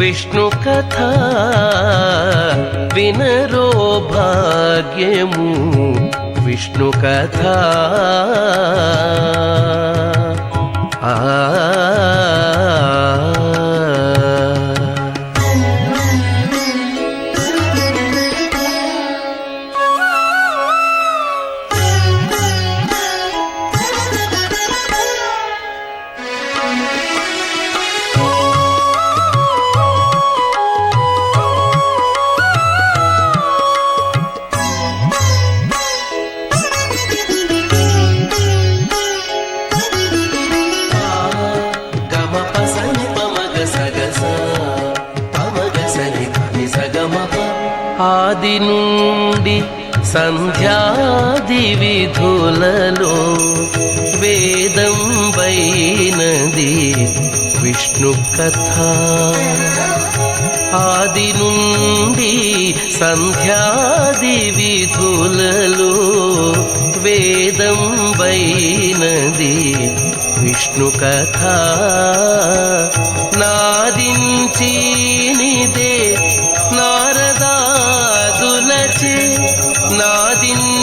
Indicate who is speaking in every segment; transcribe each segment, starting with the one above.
Speaker 1: విష్ణు కథ వినరో భాగ్యము. విష్ణు కథ ఆ ఆది నుండి సంధ్యాది విధులలో వేదం వైనది విష్ణు కథ. ఆది నుండి సంధ్యాది విధులలో వేదం వైనది విష్ణు కథ. నాదించినిదే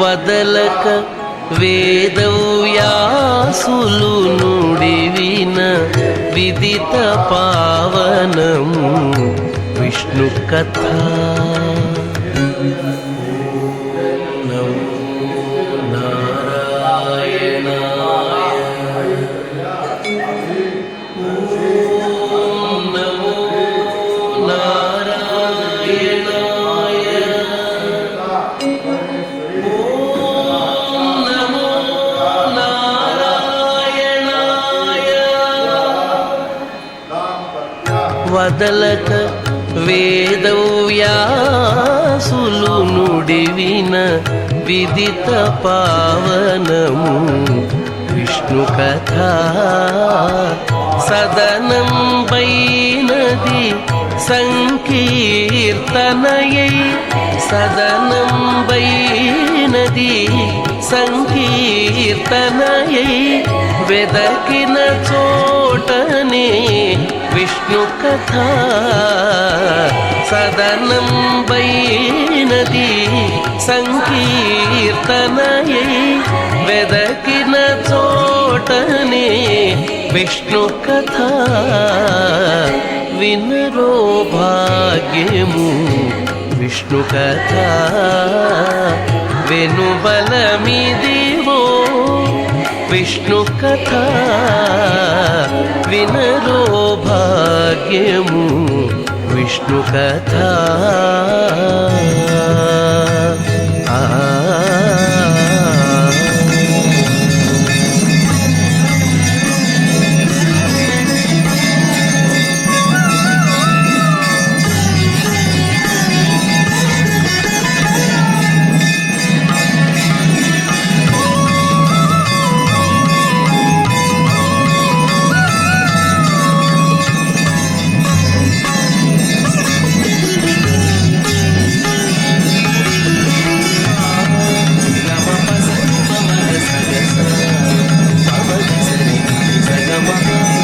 Speaker 1: వదలక వేదవ్యాసులు నుడివిన విదిత పావనము విష్ణు కథ. వదలక వేదవ్యాసులు నుడివిన విదిత పావనము. విష్ణు కథ సదనం పైనది సంకీర్తనయై సదనం బైనది సంకీర్తనయై వెదకిన చోటనే విష్ణు కథ సదనం బైనది సంకీర్తనయై వెదకిన చోటనే విష్ణు కథ వినరో భాగ్యము విష్ణు కథ వెనుబలమిదివో విష్ణు కథ వినరో భాగ్యము విష్ణు కథ. ఆ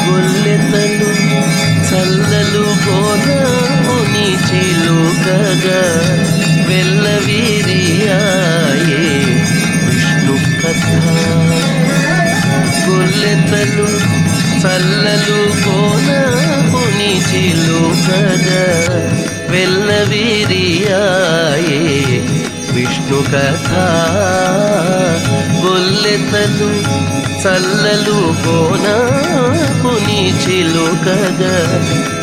Speaker 1: గొల్లెతలు చల్లలు గోదాముని చిలుకగా వెళ్ళవీరియాయే విష్ణు కథ. గొల్లెతలు చల్లలు గోదాముని చిలుకగా వెళ్ళవీరియాయే విష్ణు కథ గొల్లెతలు చల్లలు కోనపుని చిలుకగా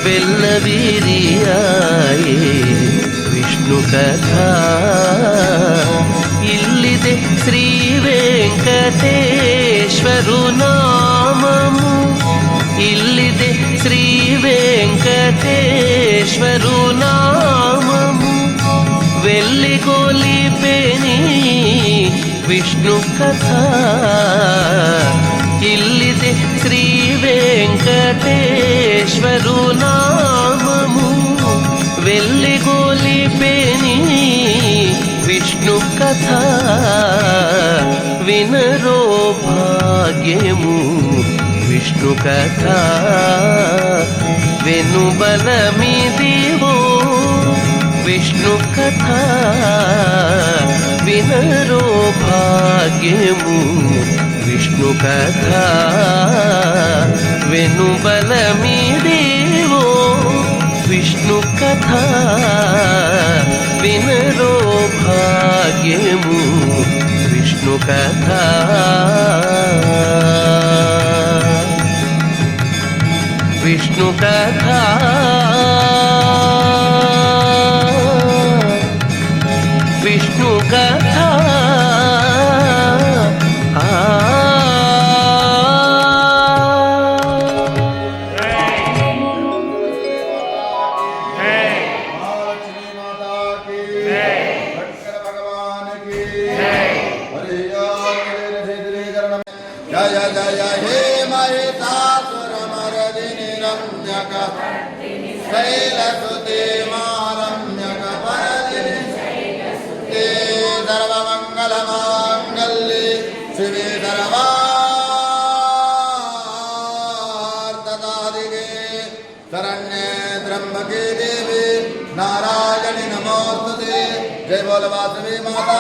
Speaker 1: వెల్లవీరియాయే విష్ణు కథ. ఇల్లిదే శ్రీ వెంకటేశ్వరు నామము. ఇల్లిదే శ్రీ వెంకటేశ్వరు విష్ణు కథ. ఇల్లిದೆ శ్రీ వెంకటేశ్వరు నామము. వెళ్ళి గోలిపేని విష్ణు కథ. వినరో భాగ్యము విష్ణు కథ. వెనుబలమిదివో విష్ణు కథ వినరో భాగ్యము. విష్ణు కథ వెనుబలమిదేవో విష్ణు కథ వినరో భాగ్యము. విష్ణు కథ విష్ణు కథ
Speaker 2: हरियाणीकरण जय जय हे महिषासुरमर्दिनि रम्यक शैलसुते मारम्यक सर्वमङ्गलमाङ्गल्ये शिवे सर्वार्थदादिगे शरण्ये त्र्यम्बके देवी नारायणि नमोस्तुते जय बोल वासवी माता